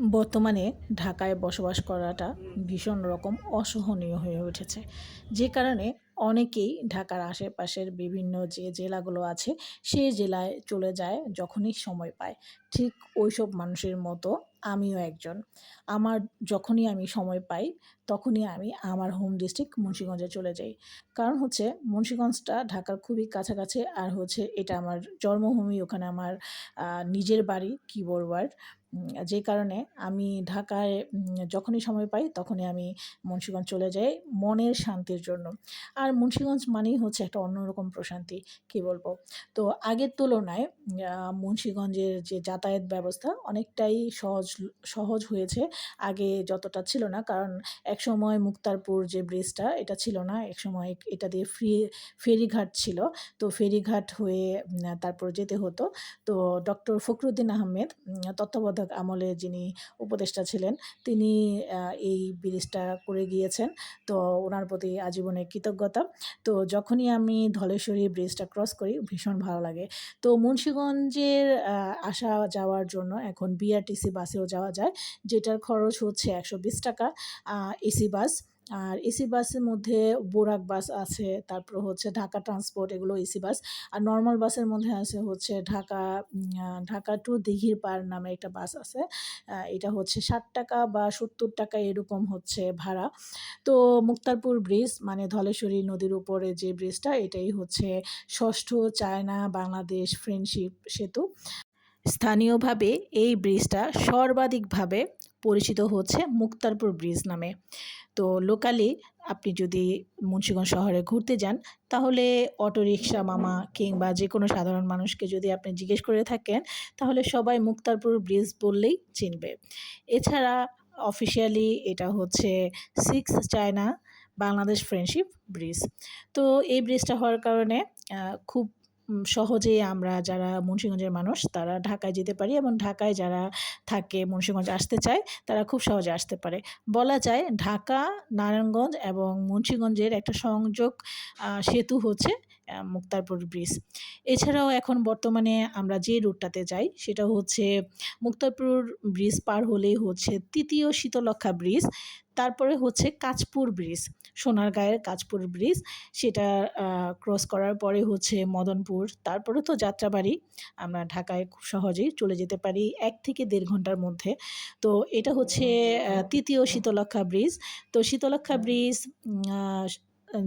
বর্তমানে ঢাকায় বসবাস করাটা ভীষণ রকম অসহনীয় হয়ে উঠেছে। যে কারণে অনেকেই ঢাকার আশেপাশের বিভিন্ন যে জেলাগুলো আছে সেই জেলায় চলে যায় যখনই সময় পায়। ঠিক ওইসব মানুষের মতো আমিও একজন। আমার যখনই আমি সময় পাই তখনই আমি আমার হোম ডিস্ট্রিক্ট মুন্সিগঞ্জে চলে যাই। কারণ হচ্ছে মুন্সিগঞ্জটা ঢাকার খুবই কাছাকাছি আর হচ্ছে এটা আমার জন্মভূমি ওখানে আমার নিজের বাড়ি কি বলব আর? উম, যে কারণে আমি ঢাকায় যখনই সময় পাই তখনই আমি মুন্সিগঞ্জ চলে যাই মনের শান্তির জন্য। আর মুন্সিগঞ্জ মানেই হচ্ছে একটা অন্যরকম প্রশান্তি কি বলব? তো আগের তুলনায় মুন্সিগঞ্জের যে যাতায়াত ব্যবস্থা অনেকটাই সহজ সহজ হয়েছে। আগে যতটা ছিল না কারণ একসময় মুক্তারপুর যে ব্রিজটা এটা ছিল না। একসময় এটা দিয়ে ফ্রি ফেরিঘাট ছিল। তো ফেরিঘাট হয়ে তারপর যেতে হতো। তো ডক্টর ফখরুদ্দিন আহমেদ উম, তত্ত্বাবধায়ক আমলে যিনি উপদেষ্টা ছিলেন, তিনি এই ব্রিজটা করে গিয়েছেন। তো ওনার প্রতি আজীবনের কৃতজ্ঞতা। তো যখনই আমি ধলেশ্বরী ব্রিজটা ক্রস করি, ভীষণ ভালো লাগে। তো মুন্সীগঞ্জের আসা যাওয়ার জন্য এখন বিআরটিসি বাসেও যাওয়া যায়, যেটার খরচ হচ্ছে একশো বিশ টাকা এসি বাস আর এসি বাসের মধ্যে বোরাক বাস আছে, তারপর হচ্ছে ঢাকা ট্রান্সপোর্ট এগুলো এসি বাস। আর নর্মাল বাসের মধ্যে আছে হচ্ছে ঢাকা ঢাকা টু দিঘির পার নামে একটা বাস আছে। এটা হচ্ছে ষাট টাকা বা সত্তর টাকা এরকম হচ্ছে ভাড়া। তো মুক্তারপুর ব্রিজ মানে ধলেশ্বরী নদীর উপরে যে ব্রিজটা, এটাই হচ্ছে ষষ্ঠ চায়না বাংলাদেশ ফ্রেন্ডশিপ সেতু। স্থানীয়ভাবে এই ব্রিজটা সর্বাধিকভাবে পরিচিত হচ্ছে মুক্তারপুর ব্রিজ নামে। তো লোকালি আপনি যদি মুন্সিগঞ্জ শহরে ঘুরতে যান, তাহলে অটোরিকশা মামা কিংবা যে কোনো সাধারণ মানুষকে যদি আপনি জিজ্ঞেস করে থাকেন, তাহলে সবাই মুক্তারপুর ব্রিজ বললেই চিনবে। এছাড়া অফিসিয়ালি এটা হচ্ছে six China Bangladesh friendship bridge তো এই ব্রিজটা হওয়ার কারণে খুব সহজেই আমরা যারা মুন্সিগঞ্জের মানুষ, তারা ঢাকায় যেতে পারি এবং ঢাকায় যারা থাকে মুন্সিগঞ্জ আসতে চায়, তারা খুব সহজে আসতে পারে। বলা যায় ঢাকা, নারায়ণগঞ্জ এবং মুন্সিগঞ্জের একটা সংযোগ সেতু হচ্ছে মুক্তারপুর ব্রিজ। এছাড়াও এখন বর্তমানে আমরা যে রুটটাতে যাই, সেটা হচ্ছে মুক্তারপুর ব্রিজ পার হলেই হচ্ছে তৃতীয় শীতলক্ষা ব্রিজ, তারপরে হচ্ছে কাঁচপুর ব্রিজ, সোনারগাঁয়ের কাঁচপুর ব্রিজ, সেটা ক্রস করার পরে হচ্ছে মদনপুর, তারপরে তো যাত্রাবাড়ি। আমরা ঢাকায় খুব সহজেই চলে যেতে পারি এক থেকে দেড় ঘণ্টার মধ্যে। তো এটা হচ্ছে তৃতীয় শীতলক্ষা ব্রিজ। তো Shitalakshya bridge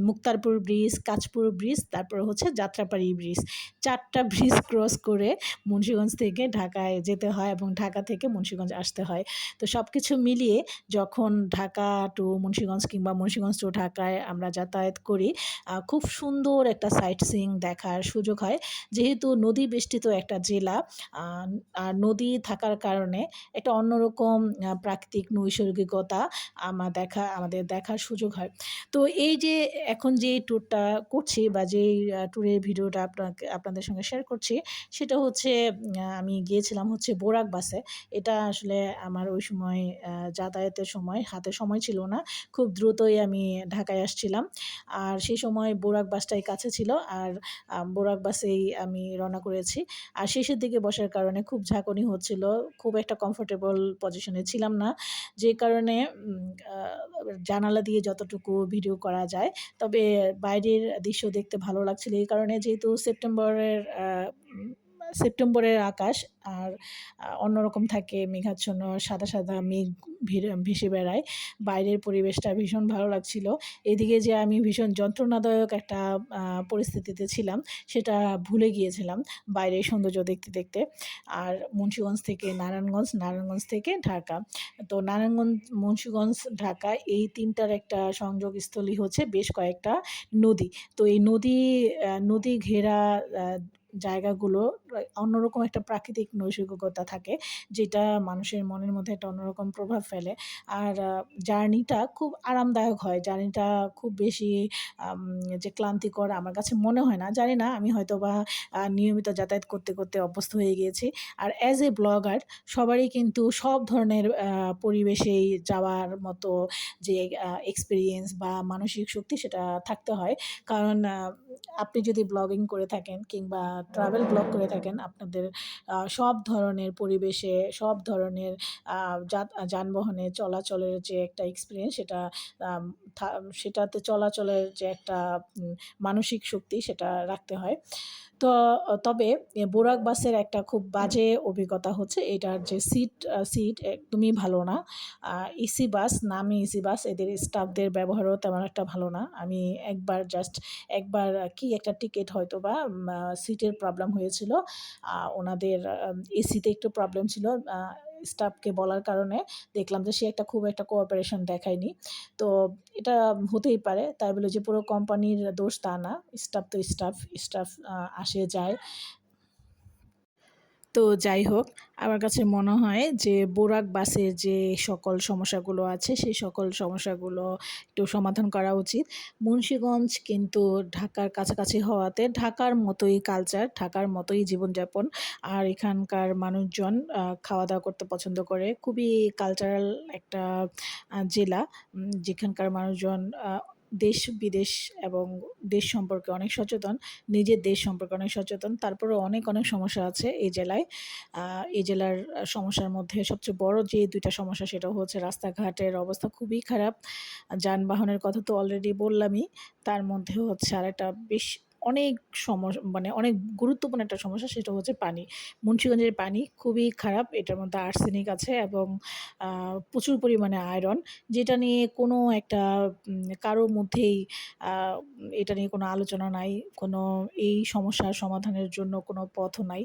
Muktarpur bridge, Kanchpur bridge, তারপর হচ্ছে যাত্রাপাড়ি ব্রিজ। চারটা ব্রিজ ক্রস করে মুন্সিগঞ্জ থেকে ঢাকায় যেতে হয় এবং ঢাকা থেকে মুন্সিগঞ্জ আসতে হয়। তো সব কিছু মিলিয়ে যখন ঢাকা টু মুন্সিগঞ্জ কিংবা মুন্সিগঞ্জ টু ঢাকায় আমরা যাতায়াত করি খুব সুন্দর একটা সাইট সিং দেখার সুযোগ হয়। যেহেতু নদী বেষ্টিত একটা জেলা আর নদী থাকার কারণে একটা অন্যরকম প্রাকৃতিক নৈসর্গিকতা আমার দেখা, আমাদের দেখার সুযোগ হয়। তো এই যে এখন যে ট্যুরটা করছি বা যেই ট্যুরের ভিডিওটা আপনাকে, আপনাদের সঙ্গে শেয়ার করছি, সেটা হচ্ছে আমি গিয়েছিলাম হচ্ছে বোরাক বাসে এটা আসলে আমার ওই সময় যাতায়াতের সময়, হাতে সময় ছিল না। খুব দ্রুতই আমি ঢাকায় আসছিলাম। আর সেই সময় বোরাক বাসটাই কাছে ছিল। আর বোরাক বাসেই আমি রওনা করেছি। আর শেষের দিকে বসার কারণে খুব ঝাঁকুনি হচ্ছিল। খুব একটা কমফোর্টেবল পজিশনে ছিলাম না। যে কারণে জানালা দিয়ে যতটুকু ভিডিও করা যায় তবে বাইরের দৃশ্য দেখতে ভালো লাগছিল। এই কারণে যেহেতু সেপ্টেম্বরের সেপ্টেম্বরের আকাশ আর অন্যরকম থাকে মেঘাচ্ছন্ন, সাদা সাদা মেঘ ভেসে বেড়ায়। বাইরের পরিবেশটা ভীষণ ভালো লাগছিল। এদিকে যে আমি ভীষণ যন্ত্রণাদায়ক একটা পরিস্থিতিতে ছিলাম, সেটা ভুলে গিয়েছিলাম বাইরের সৌন্দর্য দেখতে দেখতে। আর মুন্সিগঞ্জ থেকে নারায়ণগঞ্জ নারায়ণগঞ্জ থেকে ঢাকা। তো নারায়ণগঞ্জ, মুন্সিগঞ্জ, ঢাকা এই তিনটার একটা সংযোগস্থলী হচ্ছে বেশ কয়েকটা নদী। তো এই নদী নদী ঘেরা জায়গাগুলো অন্যরকম একটা প্রাকৃতিক নৈসর্গিকতা থাকে, যেটা মানুষের মনের মধ্যে একটা অন্যরকম প্রভাব ফেলে। আর জার্নিটা খুব আরামদায়ক হয়। জার্নিটা খুব বেশি যে ক্লান্তিকর আমার কাছে মনে হয় না। জানি না, আমি হয়তো বা নিয়মিত যাতায়াত করতে করতে অভ্যস্ত হয়ে গিয়েছি। আর অ্যাজ এ ব্লগার সবারই কিন্তু সব ধরনের পরিবেশেই যাওয়ার মতো যে এক্সপিরিয়েন্স বা মানসিক শক্তি সেটা থাকতে হয়। কারণ আপনি যদি ব্লগিং করে থাকেন কিংবা ট্রাভেল ব্লক করে থাকেন আপনাদের সব ধরনের পরিবেশে, সব ধরনের যানবাহনে চলাচলের যে একটা এক্সপিরিয়েন্স সেটা সেটাতে চলাচলের যে একটা মানসিক শক্তি সেটা রাখতে হয়। তো তবে বোরাক বাসের একটা খুব বাজে অভিজ্ঞতা হচ্ছে এটার যে সিট সিট একদমই ভালো না। ইসি বাস, নামই ইসি বাস। এদের স্টাফদের ব্যবহারও তেমন একটা ভালো না। আমি একবার জাস্ট একবার কি একটা টিকিট হয়তো বা সিটের প্রবলেম হয়েছিল। ওনাদের এসিতে একটু প্রবলেম ছিল। স্টাফকে বলার কারণে দেখলাম যে সে একটা খুব একটা কোঅপারেশন দেখায়নি। তো এটা হতেই পারে। তাই বলে যে পুরো কোম্পানির দোষ তা না। স্টাফ তো স্টাফ, স্টাফ আসে যায়। তো যাই হোক, আমার কাছে মনে হয় যে বোরাক বাসের যে সকল সমস্যাগুলো আছে সেই সকল সমস্যাগুলো একটু সমাধান করা উচিত। মুন্সিগঞ্জ কিন্তু ঢাকার কাছাকাছি হওয়াতে ঢাকার মতোই কালচার, ঢাকার মতোই জীবনযাপন। আর এখানকার মানুষজন খাওয়া-দাওয়া করতে পছন্দ করে। খুবই কালচারাল একটা জেলা। যেখানকার মানুষজন আ দেশ-বিদেশ এবং দেশ সম্পর্কে অনেক সচেতন। নিজের দেশ সম্পর্কে অনেক সচেতন। তারপরে অনেক, অনেক সমস্যা আছে এই জেলায়। এই জেলার সমস্যার মধ্যে সবচেয়ে বড় যে দুইটা সমস্যা সেটা হচ্ছে রাস্তাঘাটের অবস্থা খুবই খারাপ। যানবাহনের কথা তো অলরেডি বললামই। তার মধ্যে হচ্ছে আর একটা বেশ অনেক সমস্যা মানে অনেক গুরুত্বপূর্ণ একটা সমস্যা সেটা হচ্ছে পানি। মুন্সিগঞ্জের পানি খুবই খারাপ। এটার মধ্যে আর্সেনিক আছে এবং প্রচুর পরিমাণে আয়রন যেটা নিয়ে কোনো একটা কারও মধ্যেই এটা নিয়ে কোনো আলোচনা নাই। কোনো এই সমস্যার সমাধানের জন্য কোনো পথও নাই।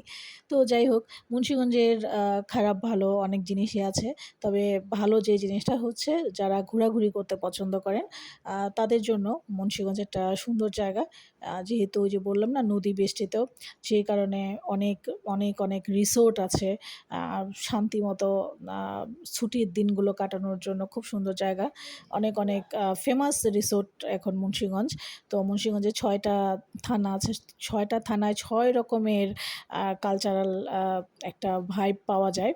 তো যাই হোক, মুন্সিগঞ্জের খারাপ ভালো অনেক জিনিসই আছে। তবে ভালো যে জিনিসটা হচ্ছে যারা ঘোরাঘুরি করতে পছন্দ করেন তাদের জন্য মুন্সিগঞ্জ একটা সুন্দর জায়গা। আ যেহেতু ওই যে বললাম না নদী বেষ্টিত সেই কারণে অনেক, অনেক, অনেক রিসোর্ট আছে। আ শান্তিমতো আ ছুটির দিনগুলো কাটানোর জন্য খুব সুন্দর জায়গা। অনেক, অনেক ফেমাস রিসোর্ট এখন মুন্সিগঞ্জ। তো মুন্সিগঞ্জে ছয়টা থানা আছে। ছয়টা থানায় ছয় রকমের কালচারাল একটা ভাইব পাওয়া যায়।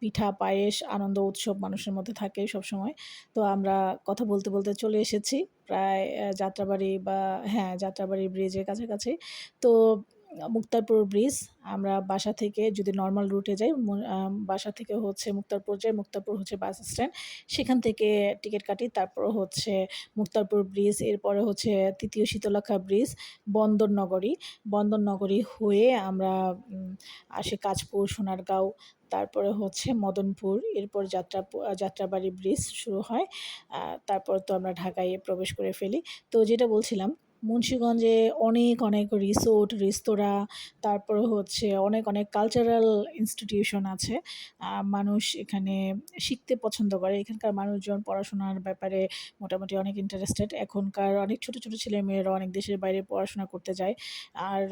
পিঠা, পায়েস, আনন্দ উৎসব মানুষের মধ্যে থাকে সবসময়। তো আমরা কথা বলতে, বলতে চলে এসেছি প্রায় যাত্রাবাড়ি বা হ্যাঁ, যাত্রাবাড়ি ব্রিজের কাছাকাছি। তো মুক্তারপুর ব্রিজ আমরা বাসা থেকে যদি নর্মাল রুটে যাই বাসা থেকে হচ্ছে মুক্তারপুর যাই। মুক্তারপুর হচ্ছে বাস স্ট্যান্ড। সেখান থেকে টিকিট কাটি। তারপর হচ্ছে মুক্তারপুর ব্রিজ, এরপরে হচ্ছে ৩য় শীতলক্ষ্যা ব্রিজ, বন্দরনগরী। বন্দরনগরী হয়ে আমরা আসে কাঁচপুর, সোনারগাঁও, তারপরে হচ্ছে মদনপুর, এরপর যাত্রা যাত্রাবাড়ি ব্রিজ শুরু হয়। তারপর তো আমরা ঢাকায় প্রবেশ করে ফেলি। তো যেটা বলছিলাম মুন্সীগঞ্জে অনেক, অনেক রিসোর্ট, রেস্তোরাঁ, তারপরে হচ্ছে অনেক, অনেক কালচারাল ইনস্টিটিউশন আছে। মানুষ এখানে শিখতে পছন্দ করে। এখানকার মানুষজন পড়াশোনার ব্যাপারে মোটামুটি অনেক ইন্টারেস্টেড। এখনকার অনেক ছোট, ছোট ছেলেমেয়েরা অনেক দেশের বাইরে পড়াশোনা করতে যায়। আর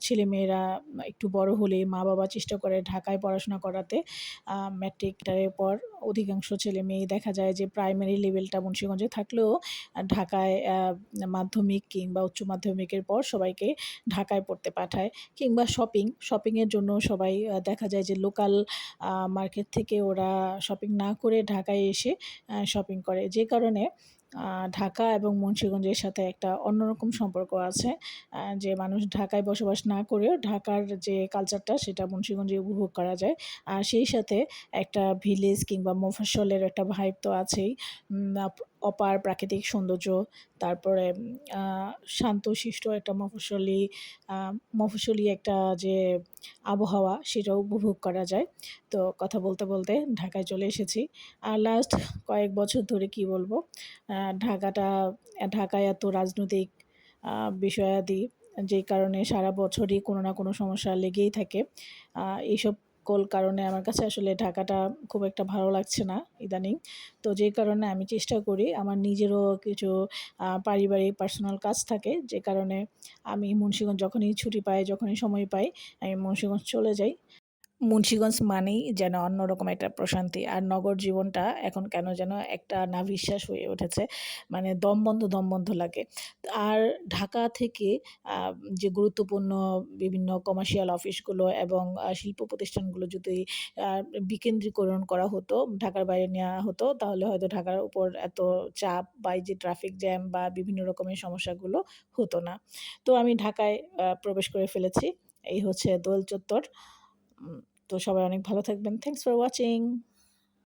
ছেলেমেয়েরা একটু বড় হলেই মা-বাবা চেষ্টা করে ঢাকায় পড়াশোনা করাতে। আ ম্যাট্রিকটার পর অধিকাংশ ছেলেমেয়েই দেখা যায় যে প্রাইমারি লেভেলটা মুন্সিগঞ্জে থাকলেও ঢাকায় মাধ্যমিক কিংবা উচ্চ মাধ্যমিকের পর সবাইকে ঢাকায় পড়তে পাঠায়। কিংবা শপিং, শপিংয়ের জন্য সবাই দেখা যায় যে লোকাল মার্কেট থেকে ওরা শপিং না করে ঢাকায় এসে শপিং করে। যে কারণে ঢাকা এবং মুন্সিগঞ্জের সাথে একটা অন্যরকম সম্পর্ক আছে। যে মানুষ ঢাকায় বসবাস না করেও ঢাকার যে কালচারটা সেটা মুন্সিগঞ্জে উপভোগ করা যায়। আর সেই সাথে একটা ভিলেজ কিংবা মফস্বলের একটা ভাইব তো আছেই। অপার প্রাকৃতিক সৌন্দর্য, তারপরে আ শান্তশিষ্ট একটা মফস্বলী আ মফস্বলী একটা যে আবহাওয়া সেটাও উপভোগ করা যায়। তো কথা বলতে, বলতে ঢাকায় চলে এসেছি। আর লাস্ট কয়েক বছর ধরে কি বলব, ঢাকাটা ঢাকায় এত রাজনৈতিক বিষয়াদি যেই কারণে সারা বছরই কোনো না কোনো সমস্যা লেগেই থাকে। এইসব কল কারণে আমার কাছে আসলে ঢাকাটা খুব একটা ভালো লাগছে না ইদানিং। তো যেই কারণে আমি চেষ্টা করি আমার নিজেরও কিছু পারিবারিক পার্সোনাল কাজ থাকে যে কারণে আমি মুন্সিগঞ্জ যখনই ছুটি পাই, যখনই সময় পাই আমি মুন্সিগঞ্জ চলে যাই। মুন্সিগঞ্জ মানেই যেন অন্যরকম একটা প্রশান্তি। আর নগর জীবনটা এখন কেন যেন একটা নাভিশ্বাস হয়ে উঠেছে মানে দমবন্ধ দমবন্ধ লাগে। আর ঢাকা থেকে যে গুরুত্বপূর্ণ বিভিন্ন কমার্শিয়াল অফিসগুলো এবং শিল্প প্রতিষ্ঠানগুলো যদি বিকেন্দ্রীকরণ করা হতো, ঢাকার বাইরে নেওয়া হতো, তাহলে হয়তো ঢাকার উপর এত চাপ বা যে ট্রাফিক জ্যাম বা বিভিন্ন রকমের সমস্যাগুলো হতো না। তো আমি ঢাকায় প্রবেশ করে ফেলেছি। এই হচ্ছে দোল চত্বর তো সবাই অনেক ভালো থাকবেন। Thanks for watching